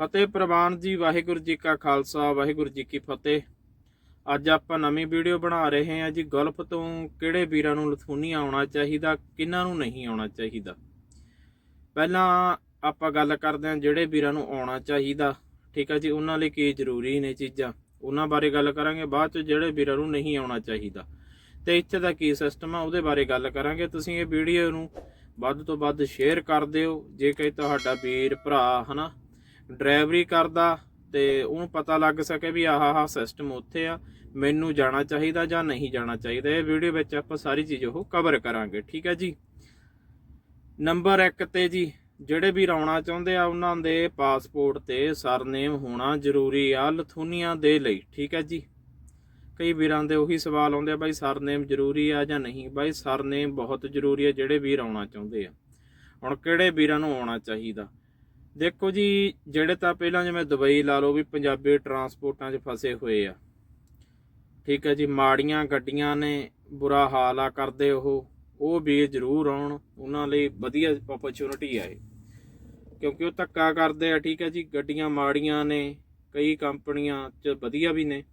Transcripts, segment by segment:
ਫਤਿਹ ਪ੍ਰਵਾਨ ਜੀ, ਵਾਹਿਗੁਰੂ ਜੀ ਕਾ ਖਾਲਸਾ, ਵਾਹਿਗੁਰੂ ਜੀ ਕੀ ਫਤਿਹ। ਅੱਜ ਆਪਾਂ ਨਵੀਂ ਵੀਡੀਓ ਬਣਾ ਰਹੇ ਹਾਂ ਜੀ। ਗਲਫ ਤੋਂ ਕਿਹੜੇ ਵੀਰਾਂ ਨੂੰ ਲਥੂਨੀ ਆਉਣਾ ਚਾਹੀਦਾ, ਕਿਹਨਾਂ ਨੂੰ ਨਹੀਂ ਆਉਣਾ ਚਾਹੀਦਾ? ਪਹਿਲਾਂ ਆਪਾਂ ਗੱਲ ਕਰਦੇ ਹਾਂ ਜਿਹੜੇ ਵੀਰਾਂ ਨੂੰ ਆਉਣਾ ਚਾਹੀਦਾ। ਠੀਕ ਹੈ ਜੀ, ਉਹਨਾਂ ਲਈ ਕੀ ਜ਼ਰੂਰੀ ਨੇ ਚੀਜ਼ਾਂ? ਉਹਨਾਂ ਬਾਰੇ ਗੱਲ ਕਰਾਂਗੇ। ਬਾਅਦ ਚ ਜਿਹੜੇ ਵੀਰਾਂ ਨੂੰ ਨਹੀਂ ਆਉਣਾ ਚਾਹੀਦਾ। ਤੇ ਇੱਥੇ ਦਾ ਕੀ ਸਿਸਟਮ ਆ, ਉਹਦੇ ਬਾਰੇ ਗੱਲ ਕਰਾਂਗੇ। ਤੁਸੀਂ ਇਹ ਵੀਡੀਓ ਨੂੰ ਵੱਧ ਤੋਂ ਵੱਧ ਸ਼ੇਅਰ ਕਰ ਦਿਓ। ਜੇ ਕੋਈ ਤੁਹਾਡਾ ਵੀਰ, ਭਰਾ, ਹਨਾ ਡਰਾਈਵਰੀ ਕਰਦਾ ਤੇ ਉਹਨੂੰ ਪਤਾ ਲੱਗ ਸਕੇ ਵੀ ਆਹ ਆਹ ਸਿਸਟਮ ਉੱਥੇ ਆ, ਮੈਨੂੰ ਜਾਣਾ ਚਾਹੀਦਾ ਜਾਂ ਨਹੀਂ ਜਾਣਾ ਚਾਹੀਦਾ। ਇਹ ਵੀਡੀਓ ਵਿੱਚ ਆਪਾਂ ਸਾਰੀ ਚੀਜ਼ ਉਹ ਕਵਰ ਕਰਾਂਗੇ, ਠੀਕ ਹੈ ਜੀ? ਨੰਬਰ 1 ਤੇ ਜੀ, ਜਿਹੜੇ ਵੀ ਆਉਣਾ ਚਾਹੁੰਦੇ ਆ, ਉਹਨਾਂ ਦੇ ਪਾਸਪੋਰਟ ਤੇ ਸਰਨੇਮ ਹੋਣਾ ਜ਼ਰੂਰੀ ਆ ਲਥੂਨੀਆ ਦੇ ਲਈ, ਠੀਕ ਹੈ ਜੀ? ਕਈ ਵੀਰਾਂ ਦੇ ਉਹੀ ਸਵਾਲ ਆਉਂਦੇ ਆ, ਬਾਈ ਸਰਨੇਮ ਜ਼ਰੂਰੀ ਆ ਜਾਂ ਨਹੀਂ? ਬਾਈ ਸਰਨੇਮ ਬਹੁਤ ਜ਼ਰੂਰੀ ਆ, ਜਿਹੜੇ ਵੀਰ ਆਉਣਾ ਚਾਹੁੰਦੇ ਆ। ਹੁਣ ਕਿਹੜੇ ਵੀਰਾਂ ਨੂੰ ਆਉਣਾ ਚਾਹੀਦਾ? ਦੇਖੋ ਜੀ, ਜਿਹੜੇ ਤਾਂ ਪਹਿਲਾਂ ਜਿਵੇਂ ਦੁਬਈ ਲਾ ਲਓ ਵੀ ਪੰਜਾਬੀ ਟਰਾਂਸਪੋਰਟਾਂ 'ਚ ਫਸੇ ਹੋਏ ਆ। ਠੀਕ ਹੈ ਜੀ, ਮਾੜੀਆਂ ਗੱਡੀਆਂ ਨੇ, ਬੁਰਾ ਹਾਲ ਆ ਕਰਦੇ ਉਹ। ਉਹ ਵੀ ਜ਼ਰੂਰ ਆਉਣ, ਉਹਨਾਂ ਲਈ ਵਧੀਆ ਓਪਰਚੁਨਿਟੀ ਆ ਇਹ। ਕਿਉਂਕਿ ਉਹ ਧੱਕਾ ਕਰਦੇ ਆ, ਠੀਕ ਹੈ ਜੀ, ਗੱਡੀਆਂ ਮਾੜੀਆਂ ਨੇ, ਕਈ ਕੰਪਨੀਆਂ 'ਚ ਵਧੀਆ ਵੀ ਨੇ।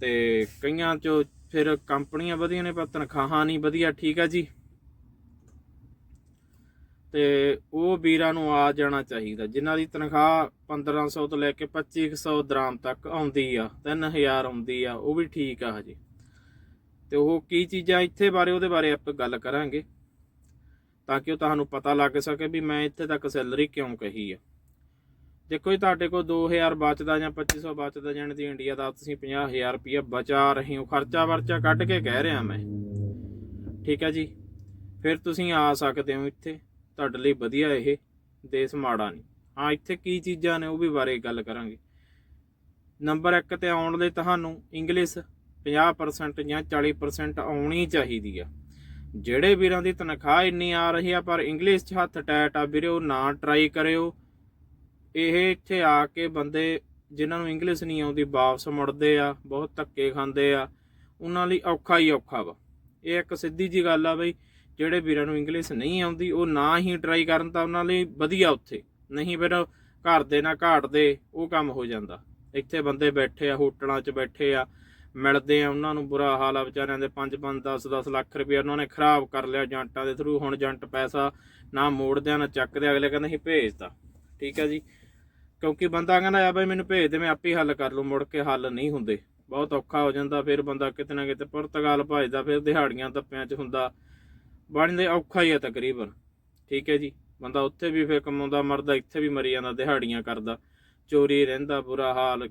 ਤੇ ਕਈਆਂ 'ਚ ਫਿਰ ਕੰਪਨੀਆਂ ਵਧੀਆ ਨੇ, ਪਰ ਤਨਖਾਹਾਂ ਨਹੀਂ ਵਧੀਆ, ਠੀਕ ਹੈ ਜੀ। ਤੇ ਉਹ ਵੀਰਾਂ ਨੂੰ ਆ ਜਾਣਾ ਚਾਹੀਦਾ, ਜਿਨ੍ਹਾਂ ਦੀ ਤਨਖਾਹ 1500 ਤੋਂ ਲੈ ਕੇ 2500 ਦਰਾਮ ਤੱਕ ਆਉਂਦੀ ਆ 3000 ਆਉਂਦੀ ਆ, ਉਹ ਵੀ ਠੀਕ ਆ ਹਜੇ। ਤੇ ਉਹ ਕੀ ਚੀਜ਼ਾਂ ਇੱਥੇ ਬਾਰੇ, ਉਹਦੇ ਬਾਰੇ ਆਪਾਂ ਗੱਲ ਕਰਾਂਗੇ, ਤਾਂ ਕਿ ਉਹ ਤੁਹਾਨੂੰ ਪਤਾ ਲੱਗ ਸਕੇ ਵੀ ਮੈਂ ਇੱਥੇ ਤੱਕ ਸੈਲਰੀ ਕਿਉਂ ਕਹੀ ਆ। ਦੇਖੋ ਜੀ, ਤੁਹਾਡੇ ਕੋਲ 2000 ਬਚਦਾ ਜਾਂ 2500 ਬਚਦਾ, ਜਾਣੀ ਦੀ ਇੰਡੀਆ ਦਾ ਤੁਸੀਂ 50000 ਰੁਪਏ ਬਚਾ ਰਹੇ ਹੋ, ਖਰਚਾ ਵਰਚਾ ਕੱਢ ਕੇ ਕਹਿ ਰਿਹਾ ਮੈਂ। ਠੀਕ ਹੈ ਜੀ, ਫਿਰ ਤੁਸੀਂ ਆ ਸਕਦੇ ਹੋ ਇੱਥੇ। ਤੁਹਾਡੇ ਲਈ ਵਧੀਆ ਇਹ ਦੇਸ਼ ਮਾੜਾ ਨਹੀਂ। ਹਾਂ, ਇੱਥੇ ਕੀ ਚੀਜ਼ਾਂ ਨੇ ਉਹ ਵੀ ਬਾਰੇ ਗੱਲ ਕਰਾਂਗੇ। ਨੰਬਰ 1 ਤੇ ਆਉਣ ਲਈ ਤੁਹਾਨੂੰ ਇੰਗਲਿਸ਼ 50% ਜਾਂ 40% ਆਉਣੀ ਚਾਹੀਦੀ ਆ। ਜਿਹੜੇ ਵੀਰਾਂ ਦੀ ਤਨਖਾਹ ਇੰਨੀ ਆ ਰਹੀ ਆ, ਪਰ ਇੰਗਲਿਸ਼ 'ਚ ਹੱਥ ਟੈਟ ਆ ਵੀਰੇ ਉਹ ਨਾ ਟਰਾਈ ਕਰਿਓ। ਇਹ ਇੱਥੇ ਆ ਕੇ ਬੰਦੇ ਜਿਨ੍ਹਾਂ ਨੂੰ ਇੰਗਲਿਸ਼ ਨਹੀਂ ਆਉਂਦੀ, ਵਾਪਸ ਮੁੜਦੇ ਆ, ਬਹੁਤ ਧੱਕੇ ਖਾਂਦੇ ਆ। ਉਹਨਾਂ ਲਈ ਔਖਾ ਹੀ ਔਖਾ ਵਾ। ਇਹ ਇੱਕ ਸਿੱਧੀ ਜੀ ਗੱਲ ਆ ਬਈ ਜਿਹੜੇ ਵੀਰਾਂ ਨੂੰ ਇੰਗਲਿਸ਼ ਨਹੀਂ ਆਉਂਦੀ, ਉਹ ਨਾ ਹੀ ਟਰਾਈ ਕਰਨ ਤਾਂ ਉਹਨਾਂ ਲਈ ਵਧੀਆ ਉੱਥੇ। ਨਹੀਂ ਫਿਰ ਘਰ ਦੇ ਨਾ ਘਾਟ ਦੇ ਉਹ ਕੰਮ ਹੋ ਜਾਂਦਾ। ਇੱਥੇ ਬੰਦੇ ਬੈਠੇ ਆ, ਹੋਟਲਾਂ 'ਚ ਬੈਠੇ ਆ, ਮਿਲਦੇ ਆ ਉਹਨਾਂ ਨੂੰ ਬੁਰਾ ਹਾਲ ਆ ਵਿਚਾਰਿਆਂ ਦੇ। 5-5 10-10 ਲੱਖ ਰੁਪਏ ਉਹਨਾਂ ਨੇ ਖਰਾਬ ਕਰ ਲਿਆ ਜੰਟਾਂ ਦੇ ਥਰੂ ਹੁਣ ਜੰਟ ਪੈਸਾ ਨਾ ਮੋੜਦੇ ਆ ਨਾ ਚੱਕਦੇ ਅਗਲੇ ਕਹਿੰਦੇ ਅਸੀਂ ਭੇਜਤਾ। ਠੀਕ ਹੈ ਜੀ? ਕਿਉਂਕਿ ਬੰਦਾ ਕਹਿੰਦਾ, ਆ ਬਈ ਮੈਨੂੰ ਭੇਜ ਦੇ, ਮੈਂ ਆਪੇ ਹੱਲ ਕਰ ਲੂ ਮੁੜ ਕੇ ਹੱਲ ਨਹੀਂ ਹੁੰਦੇ। ਬਹੁਤ ਔਖਾ ਹੋ ਜਾਂਦਾ, ਫਿਰ ਬੰਦਾ ਕਿਤੇ ਨਾ ਕਿਤੇ ਪੁਰਤਗਾਲ ਭਜਦਾ, ਫਿਰ ਦਿਹਾੜੀਆਂ ਤੱਪਿਆਂ 'ਚ ਹੁੰਦਾ। ਬਣਦੇ ਔਖਾ ਹੀ ਆ ਤਕਰੀਬਨ। ਠੀਕ ਹੈ ਜੀ। ਬੰਦਾ ਉੱਥੇ ਵੀ ਫਿਰ ਕਮਾਉਂਦਾ, ਮਰਦਾ, ਇੱਥੇ ਵੀ ਮਰੀ ਜਾਂਦਾ, ਦਿਹਾੜੀਆਂ ਕਰਦਾ। ਚੋਰੀ ਰਹਿੰਦਾ, ਬੁਰਾ ਹਾਲ,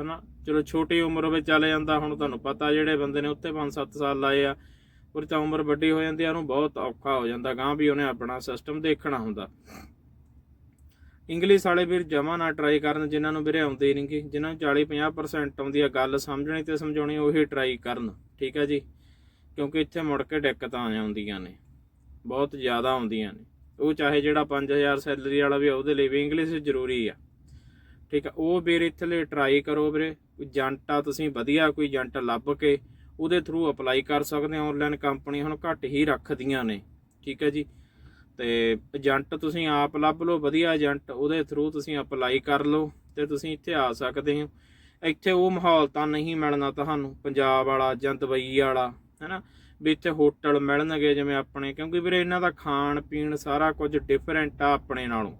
ਹਨਾ? ਚਲੋ ਛੋਟੀ ਉਮਰ ਵਿੱਚ ਚਲੇ ਜਾਂਦਾ, ਹੁਣ ਤੁਹਾਨੂੰ ਪਤਾ ਜਿਹੜੇ ਬੰਦੇ ਨੇ ਉੱਥੇ 5-7 ਸਾਲ ਲਾਏ ਆ, ਉਹ ਤਾਂ ਉਮਰ ਵੱਡੀ ਹੋ ਜਾਂਦੀ ਆ, ਉਹਨੂੰ ਬਹੁਤ ਔਖਾ ਹੋ ਜਾਂਦਾ ਗਾਂ ਵੀ ਉਹਨੇ ਆਪਣਾ ਸਿਸਟਮ ਦੇਖਣਾ ਹੁੰਦਾ। ਇੰਗਲਿਸ਼ ਵਾਲੇ ਵੀਰ ਜਮਾ ਨਾ ਟਰਾਈ ਕਰਨ, ਜਿਨ੍ਹਾਂ ਨੂੰ ਵੀਰੇ ਆਉਂਦੇ ਨਹੀਂਗੇ ਜਿਨ੍ਹਾਂ ਨੂੰ 40-50% ਆਉਂਦੀ ਆ, ਗੱਲ ਸਮਝਣੀ ਤੇ ਸਮਝਾਉਣੀ, ਉਹੀ ਟਰਾਈ ਕਰਨ। ਠੀਕ ਹੈ ਜੀ। ਕਿਉਂਕਿ ਇੱਥੇ ਮੁੜ ਕੇ ਦਿੱਕਤਾਂ ਆ ਜਾਂਦੀਆਂ ਨੇ ਬਹੁਤ ਜ਼ਿਆਦਾ ਆਉਂਦੀਆਂ ਨੇ। ਉਹ ਚਾਹੇ ਜਿਹੜਾ 5000 ਸੈਲਰੀ ਵਾਲਾ ਵੀ ਆ, ਉਹਦੇ ਲਈ ਵੀ ਇੰਗਲਿਸ਼ ਜ਼ਰੂਰੀ ਆ। ਠੀਕ ਆ ਉਹ ਵੀਰ ਇੱਥੇ ਲਈ ਟਰਾਈ ਕਰੋ ਵੀਰੇ ਕੋਈ ਏਜੰਟ ਆ ਤੁਸੀਂ ਵਧੀਆ ਕੋਈ ਏਜੰਟ ਲੱਭ ਕੇ ਉਹਦੇ ਥਰੂ ਅਪਲਾਈ ਕਰ ਸਕਦੇ ਹੋ ਆਨਲਾਈਨ ਕੰਪਨੀ ਹੁਣ ਘੱਟ ਹੀ ਰੱਖਦੀਆਂ ਨੇ। ਠੀਕ ਹੈ ਜੀ ਤੇ ਏਜੰਟ ਤੁਸੀਂ ਆਪ ਲੱਭ ਲਓ ਵਧੀਆ ਏਜੰਟ ਉਹਦੇ ਥਰੂ ਤੁਸੀਂ ਅਪਲਾਈ ਕਰ ਲਓ ਤੇ ਤੁਸੀਂ ਇੱਥੇ ਆ ਸਕਦੇ ਹੋ। ਇੱਥੇ ਉਹ ਮਾਹੌਲ ਤਾਂ ਨਹੀਂ ਮਿਲਣਾ ਤੁਹਾਨੂੰ ਪੰਜਾਬ ਵਾਲਾ ਜਾਂ ਦੁਬਈ ਵਾਲਾ ਹੈਨਾ? ਵੀ ਇੱਥੇ ਹੋਟਲ ਮਿਲਣਗੇ ਜਿਵੇਂ ਆਪਣੇ, ਕਿਉਂਕਿ ਵੀਰੇ ਇਹਨਾਂ ਦਾ ਖਾਣ ਪੀਣ ਸਾਰਾ ਕੁਝ ਡਿਫਰੈਂਟ ਆ ਆਪਣੇ ਨਾਲੋਂ।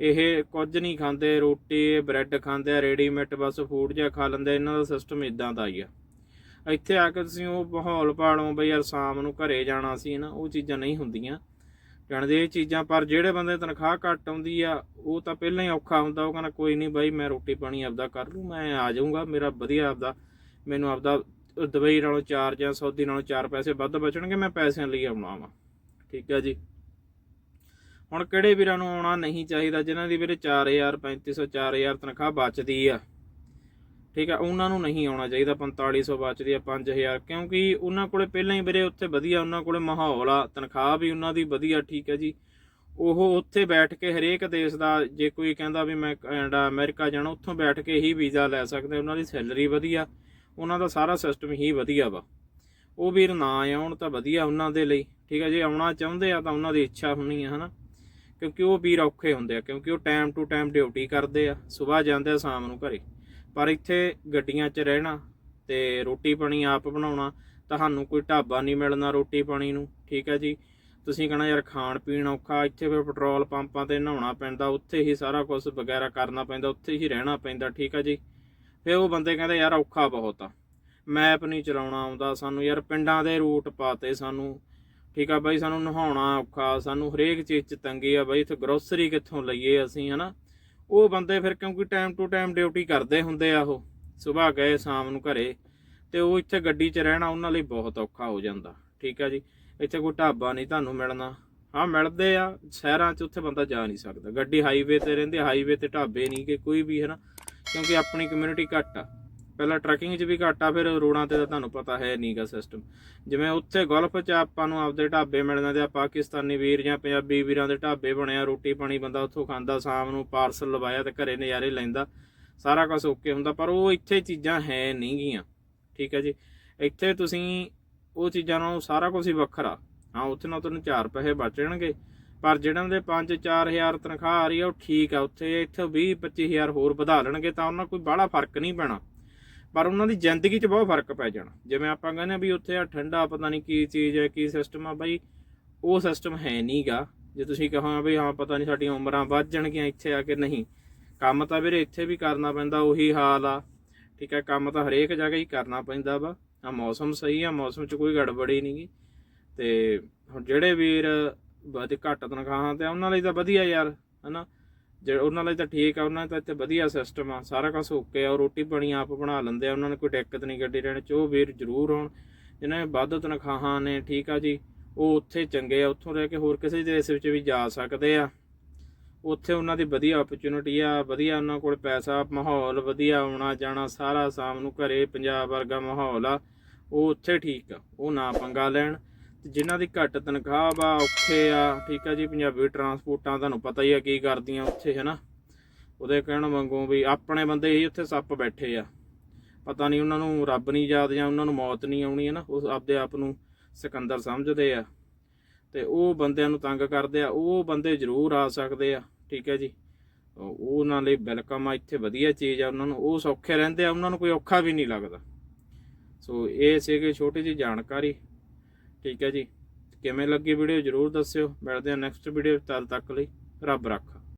ਇਹ ਕੁਝ ਨਹੀਂ ਖਾਂਦੇ, ਰੋਟੀ ਬ੍ਰੈਡ ਖਾਂਦੇ ਆ ਰੈਡੀਮੇਡ ਬਸ ਫੂਡ ਜਿਹਾ ਖਾ ਲੈਂਦੇ ਇਹਨਾਂ ਦਾ ਸਿਸਟਮ ਇਦਾਂ ਦਾ ਹੀ ਆ। ਇੱਥੇ ਆ ਕੇ ਤੁਸੀਂ ਉਹ ਮਾਹੌਲ ਪਾਲੋ ਬਈ ਯਾਰ ਸ਼ਾਮ ਨੂੰ ਘਰੇ ਜਾਣਾ ਸੀ ਨਾ ਉਹ ਚੀਜ਼ਾਂ ਨਹੀਂ ਹੁੰਦੀਆਂ। ਜਾਣਦੇ ਇਹ ਚੀਜ਼ਾਂ, ਪਰ ਜਿਹੜੇ ਬੰਦੇ ਤਨਖਾਹ ਘੱਟ ਆਉਂਦੀ ਆ, ਉਹ ਤਾਂ ਪਹਿਲਾਂ ਹੀ ਔਖਾ ਹੁੰਦਾ, ਉਹ ਕਹਿੰਦਾ ਕੋਈ ਨਹੀਂ ਬਾਈ ਮੈਂ ਰੋਟੀ ਪਾਣੀ ਆਪਦਾ ਕਰ ਲੂ ਮੈਂ ਆ ਜਾਊਂਗਾ, ਮੇਰਾ ਵਧੀਆ ਆਪਦਾ, ਮੈਨੂੰ ਆਪਦਾ ਦੁਬਈ ਨਾਲੋਂ 4 ਜਾਂ ਸਾਊਦੀ ਨਾਲੋਂ 4 ਪੈਸੇ ਵੱਧ ਬਚਣਗੇ, ਮੈਂ ਪੈਸਿਆਂ ਲਈ ਆਉਣਾ ਵਾ। ਠੀਕ ਹੈ ਜੀ? ਹੁਣ ਕਿਹੜੇ ਵੀਰਾਂ ਨੂੰ ਆਉਣਾ ਨਹੀਂ ਚਾਹੀਦਾ, ਜਿਨ੍ਹਾਂ ਦੀ ਵੀਰੇ 4000 3500 4000 ਤਨਖਾਹ ਬਚਦੀ ਆ? ਠੀਕ ਆ, ਉਹਨਾਂ ਨੂੰ ਨਹੀਂ ਆਉਣਾ ਚਾਹੀਦਾ 4500 ਬਚਦੀ ਆ 5000 ਕਿਉਂਕਿ ਉਹਨਾਂ ਕੋਲੇ ਪਹਿਲਾਂ ਹੀ ਵੀਰੇ ਉੱਥੇ ਵਧੀਆ, ਉਹਨਾਂ ਕੋਲੇ ਮਾਹੌਲ ਆ, ਤਨਖਾਹ ਵੀ ਉਹਨਾਂ ਦੀ ਵਧੀਆ, ਠੀਕ ਹੈ ਜੀ। ਉਹ ਉੱਥੇ ਬੈਠ ਕੇ ਹਰੇਕ ਦੇਸ਼ ਦਾ, ਜੇ ਕੋਈ ਕਹਿੰਦਾ ਵੀ ਮੈਂ ਕੈਨੇਡਾ, ਅਮਰੀਕਾ ਜਾਣਾ, ਉੱਥੋਂ ਬੈਠ ਕੇ ਹੀ ਵੀਜ਼ਾ ਲੈ ਸਕਦੇ, ਉਹਨਾਂ ਦੀ ਸੈਲਰੀ ਵਧੀਆ। ਉਹਨਾਂ ਦਾ ਸਾਰਾ ਸਿਸਟਮ ਹੀ ਵਧੀਆ ਵਾ। ਉਹ ਵੀਰ ਨਾ ਆਉਣ ਤਾਂ ਵਧੀਆ ਉਹਨਾਂ ਦੇ ਲਈ। ਠੀਕ ਹੈ ਜੇ ਆਉਣਾ ਚਾਹੁੰਦੇ ਆ ਤਾਂ ਉਹਨਾਂ ਦੀ ਇੱਛਾ ਹੋਣੀ ਹੈ ਹਨਾ। ਕਿਉਂਕਿ ਉਹ ਵੀਰ ਔਖੇ ਹੁੰਦੇ ਆ, ਕਿਉਂਕਿ ਉਹ ਟਾਈਮ ਟੂ ਟਾਈਮ ਡਿਊਟੀ ਕਰਦੇ ਆ ਸਵੇਰ ਜਾਂਦੇ ਆ, ਸ਼ਾਮ ਨੂੰ ਘਰੇ। ਪਰ ਇੱਥੇ ਗੱਡੀਆਂ 'ਚ ਰਹਿਣਾ ਤੇ ਰੋਟੀ ਪਾਣੀ ਆਪ ਬਣਾਉਣਾ, ਤੁਹਾਨੂੰ ਕੋਈ ਢਾਬਾ ਨਹੀਂ ਮਿਲਣਾ ਰੋਟੀ ਪਾਣੀ ਨੂੰ, ਠੀਕ ਹੈ ਜੀ। ਤੁਸੀਂ ਕਹਣਾ ਯਾਰ ਖਾਣ ਪੀਣ ਔਖਾ, ਇੱਥੇ ਫਿਰ ਪੈਟਰੋਲ ਪੰਪਾਂ ਤੇ ਨਹਾਉਣਾ ਪੈਂਦਾ, ਉੱਥੇ ਹੀ ਸਾਰਾ ਕੁਝ ਵਗੈਰਾ ਕਰਨਾ ਪੈਂਦਾ, ਉੱਥੇ ਹੀ ਰਹਿਣਾ ਪੈਂਦਾ, ਠੀਕ ਹੈ ਜੀ। ਫਿਰ ਉਹ ਬੰਦੇ ਕਹਿੰਦੇ, ਯਾਰ, ਔਖਾ ਬਹੁਤ ਆ। ਮੈਪ ਨਹੀਂ ਚਲਾਉਣਾ ਆਉਂਦਾ ਸਾਨੂੰ। ਯਾਰ, ਪਿੰਡਾਂ ਦੇ ਰੂਟ ਪਾਤੇ ਸਾਨੂੰ। ਠੀਕ ਆ ਬਾਈ, ਸਾਨੂੰ ਨਹਾਉਣਾ ਔਖਾ। ਸਾਨੂੰ ਹਰੇਕ ਚੀਜ਼ 'ਚ ਤੰਗੀ ਆ ਬਾਈ। ਇੱਥੇ ਗਰੋਸਰੀ ਕਿੱਥੋਂ ਲਈਏ ਅਸੀਂ, ਹਨਾ? ਉਹ ਬੰਦੇ ਫਿਰ ਕਿਉਂਕਿ ਟਾਈਮ ਟੂ ਟਾਈਮ ਡਿਊਟੀ ਕਰਦੇ ਹੁੰਦੇ ਆ ਉਹ। ਸਵੇਰ ਗਏ, ਸ਼ਾਮ ਨੂੰ ਘਰੇ। ਤੇ ਉਹ ਇੱਥੇ ਗੱਡੀ 'ਚ ਰਹਿਣਾ ਉਹਨਾਂ ਲਈ ਬਹੁਤ ਔਖਾ ਹੋ ਜਾਂਦਾ। ਠੀਕ ਆ ਜੀ? ਇੱਥੇ ਕੋਈ ਢਾਬਾ ਨਹੀਂ ਤੁਹਾਨੂੰ ਮਿਲਣਾ। ਹਾਂ, ਮਿਲਦੇ ਆ। ਸ਼ਹਿਰਾਂ 'ਚ ਉੱਥੇ ਬੰਦਾ ਜਾ ਨਹੀਂ ਸਕਦਾ। ਗੱਡੀ ਹਾਈਵੇ ਤੇ ਰਹਿੰਦੇ ਹਾਈਵੇ ਤੇ ਢਾਬੇ ਨਹੀਂ ਕਿ ਕੋਈ ਵੀ ਹੈ ਨਾ ਕਿਉਂਕਿ ਆਪਣੀ ਕਮਿਊਨਿਟੀ ਘੱਟ ਆ। ਪਹਿਲਾਂ ਟਰੈਕਿੰਗ 'ਚ ਵੀ ਘੱਟ ਆ, ਫਿਰ ਰੋਡਾਂ ਤੇ ਤਾਂ ਤੁਹਾਨੂੰ ਪਤਾ ਹੈ ਨਹੀਂਗਾ ਸਿਸਟਮ ਜਿਵੇਂ ਉੱਥੇ ਗੋਲਫ 'ਚ ਆਪਾਂ ਨੂੰ ਆਪਦੇ ਢਾਬੇ ਮਿਲ ਜਾਂਦੇ ਆ ਪਾਕਿਸਤਾਨੀ ਵੀਰ ਜਾਂ ਪੰਜਾਬੀ ਵੀਰਾਂ ਦੇ ਢਾਬੇ ਬਣਿਆ ਰੋਟੀ ਪਾਣੀ ਬੰਦਾ ਉੱਥੋਂ ਖਾਂਦਾ, ਸ਼ਾਮ ਨੂੰ ਪਾਰਸਲ ਲਵਾਇਆ ਤੇ ਘਰੇ ਨਜ਼ਾਰੇ ਲੈਂਦਾ। ਸਾਰਾ ਕੁਝ ਓਕੇ ਹੁੰਦਾ, ਪਰ ਉਹ ਇੱਥੇ ਚੀਜ਼ਾਂ ਹੈ ਨਹੀਂ ਗੀਆਂ। ਠੀਕ ਹੈ ਜੀ? ਇੱਥੇ ਤੁਸੀਂ ਉਹ ਚੀਜ਼ਾਂ ਨਾਲੋਂ ਸਾਰਾ ਕੁਝ ਹੀ ਵੱਖਰਾ। ਹਾਂ, ਉੱਥੇ ਨਾਲ ਤੁਹਾਨੂੰ 4 ਪੈਸੇ ਬਚਣਗੇ ਪਰ ਜਿਹਨਾਂ ਦੇ 5-4000 ਤਨਖਾਹ ਆ ਰਹੀ ਆ, ਉਹ ਠੀਕ ਆ। ਉੱਥੇ ਇੱਥੇ 20-25000 ਹੋਰ ਵਧਾ ਲੈਣਗੇ ਤਾਂ ਉਹਨਾਂ ਕੋਈ ਬਾਹਲਾ ਫ਼ਰਕ ਨਹੀਂ ਪੈਣਾ। ਪਰ ਉਹਨਾਂ ਦੀ ਜ਼ਿੰਦਗੀ 'ਚ ਬਹੁਤ ਫ਼ਰਕ ਪੈ ਜਾਣਾ। ਜਿਵੇਂ ਆਪਾਂ ਕਹਿੰਦੇ ਆ ਵੀ ਉੱਥੇ ਆ ਠੰਡਾ ਪਤਾ ਨਹੀਂ ਕੀ ਚੀਜ਼ ਹੈ, ਕੀ ਸਿਸਟਮ ਆ ਬਾਈ, ਉਹ ਸਿਸਟਮ ਹੈ ਨਹੀਂਗਾ। ਜੇ ਤੁਸੀਂ ਕਹੋ ਵੀ ਹਾਂ, ਪਤਾ ਨਹੀਂ ਸਾਡੀਆਂ ਉਮਰਾਂ ਵੱਧ ਜਾਣਗੀਆਂ ਇੱਥੇ ਆ ਕੇ, ਨਹੀਂ। ਕੰਮ ਤਾਂ ਵੀਰੇ ਇੱਥੇ ਵੀ ਕਰਨਾ ਪੈਂਦਾ, ਉਹੀ ਹਾਲ ਆ। ਠੀਕ ਹੈ ਕੰਮ ਤਾਂ ਹਰੇਕ ਜਗ੍ਹਾ ਹੀ ਕਰਨਾ ਪੈਂਦਾ ਵਾ। ਆ ਮੌਸਮ ਸਹੀ ਆ, ਮੌਸਮ 'ਚ ਕੋਈ ਗੜਬੜੀ ਨਹੀਂਗੀ। ਤੇ ਹੁਣ ਜਿਹੜੇ ਵੀਰ ਵੱਧ ਘੱਟ ਤਨਖਾਹਾਂ ਤੇ ਉਹਨਾਂ ਲਈ ਤਾਂ ਵਧੀਆ ਯਾਰ, ਹਨਾ? ਜੇ ਉਹਨਾਂ ਲਈ ਤਾਂ ਠੀਕ ਆ, ਉਹਨਾਂ ਦਾ ਇੱਥੇ ਵਧੀਆ ਸਿਸਟਮ ਆ, ਸਾਰਾ ਕੁਝ ਓਕੇ ਆ, ਉਹ ਰੋਟੀ ਪਾਣੀ ਆਪ ਬਣਾ ਲੈਂਦੇ ਆ, ਉਹਨਾਂ ਨੂੰ ਕੋਈ ਦਿੱਕਤ ਨਹੀਂ ਗੱਡੀ ਰਹਿਣ ਚ, ਉਹ ਵੀਰ ਜ਼ਰੂਰ ਹੋਣ ਜਿਨ੍ਹਾਂ ਨੇ ਵੱਧ ਤਨਖਾਹਾਂ ਨੇ, ਠੀਕ ਆ ਜੀ, ਉਹ ਉੱਥੇ ਚੰਗੇ ਆ, ਉੱਥੋਂ ਰਹਿ ਕੇ ਹੋਰ ਕਿਸੇ ਦੇਸ਼ ਵਿੱਚ ਵੀ ਜਾ ਸਕਦੇ ਆ। ਉੱਥੇ ਉਹਨਾਂ ਦੀ ਵਧੀਆ ਓਪਰਚੁਨਿਟੀ ਆ, ਵਧੀਆ ਉਹਨਾਂ ਕੋਲ ਪੈਸਾ, ਮਾਹੌਲ ਵਧੀਆ ਆਉਣਾ ਜਾਣਾ, ਸਾਰਾ ਸ਼ਾਮ ਨੂੰ ਘਰੇ ਪੰਜਾਬ ਵਰਗਾ ਮਾਹੌਲ ਆ, ਉਹ ਉੱਥੇ ਠੀਕ ਆ, ਉਹ ਨਾ ਪੰਗਾ ਲੈਣ। ਤੇ ਜਿਨ੍ਹਾਂ ਦੀ ਘੱਟ ਤਨਖਾਹ ਵਾ, ਔਖੇ ਆ, ਠੀਕ ਆ ਜੀ, ਪੰਜਾਬੀ ਟਰਾਂਸਪੋਰਟਾਂ ਤੁਹਾਨੂੰ ਪਤਾ ਹੀ ਆ ਕੀ ਕਰਦੀਆਂ ਉੱਥੇ, ਹਨਾ? ਉਹਦੇ ਕਹਿਣ ਵਾਂਗੂ ਵੀ ਆਪਣੇ ਬੰਦੇ ਹੀ ਉੱਥੇ ਸੱਪ ਬੈਠੇ ਆ। ਪਤਾ ਨਹੀਂ ਉਹਨਾਂ ਨੂੰ ਰੱਬ ਨਹੀਂ ਯਾਦ ਜਾਂ ਉਹਨਾਂ ਨੂੰ ਮੌਤ ਨਹੀਂ ਆਉਣੀ ਹੈ ਨਾ ਉਹ ਆਪਦੇ ਆਪ ਨੂੰ ਸਿਕੰਦਰ ਸਮਝਦੇ ਆ। ਤੇ ਉਹ ਬੰਦਿਆਂ ਨੂੰ ਤੰਗ ਕਰਦੇ ਆ। ਉਹ ਬੰਦੇ ਜ਼ਰੂਰ ਆ ਸਕਦੇ ਆ, ਠੀਕ ਹੈ ਜੀ। ਉਹਨਾਂ ਲਈ ਵੈਲਕਮ ਆ, ਇੱਥੇ ਵਧੀਆ ਚੀਜ਼ ਆ ਉਹਨਾਂ ਨੂੰ। ਉਹ ਸੌਖੇ ਰਹਿੰਦੇ ਆ, ਉਹਨਾਂ ਨੂੰ ਕੋਈ ਔਖਾ ਵੀ ਨਹੀਂ ਲੱਗਦਾ। ਸੋ ਇਹ ਸੀਗੇ ਛੋਟੀ ਜਿਹੀ ਜਾਣਕਾਰੀ। ਠੀਕ ਹੈ ਜੀ। ਕਿਵੇਂ ਲੱਗੀ ਵੀਡੀਓ ਜਰੂਰ ਦੱਸਿਓ। ਮਿਲਦੇ ਹਾਂ ਨੈਕਸਟ ਵੀਡੀਓ ਤਦ ਤੱਕ ਲਈ ਰੱਬ ਰੱਖਾ।